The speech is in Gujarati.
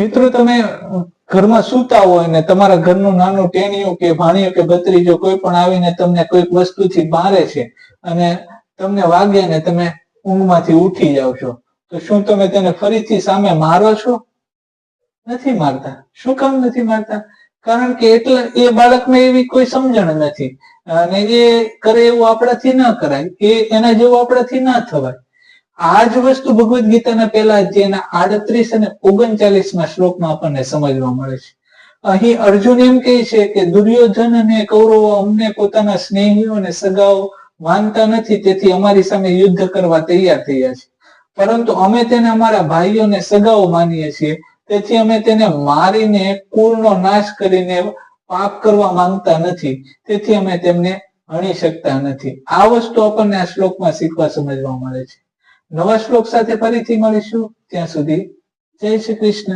મિત્રો, તમે ઘરમાં સૂતા હોય ને તમારા ઘરનું નાનું ટેણિયું કે ભાણિયું કે ભત્રીજો કોઈ પણ આવીને તમને કોઈક વસ્તુથી મારે છે અને તમને વાગે ને તમે ઊંઘમાંથી ઉઠી જાવ છો, તો શું તમે તેને ફરીથી સામે મારો છો? નથી મારતા. શું કામ નથી મારતા? કારણ કે એટલે એ બાળકને એવી કોઈ સમજણ નથી. અને એ કરે એવું આપણાથી ન કરાય. એ એના જેવું આપણાથી ના થવાય. આ જ વસ્તુ ભગવદ્ ગીતાના પહેલા અધ્યાયના આડત્રીસ અને ઓગણચાલીસ ના શ્લોકમાં આપણને સમજવા મળે છે. અહીં અર્જુન એમ કહે છે કે દુર્યોધન અને કૌરવો અમને પોતાના સ્નેહીઓ અને સગાઓ માનતા નથી, તેથી અમારી સામે યુદ્ધ કરવા તૈયાર થયા છે. પરંતુ અમે તેને અમારા ભાઈઓ અને સગાઓ માનીએ છીએ, તેથી અમે તેને મારીને કુળનો નાશ કરીને પાપ કરવા માંગતા નથી, તેથી અમે તેમને હણી શકતા નથી. આ વસ્તુ આપણને આ શ્લોકમાં શીખવા સમજવા મળે છે. નવા શ્લોક સાથે ફરીથી મળીશું. ત્યાં સુધી જય શ્રી કૃષ્ણ.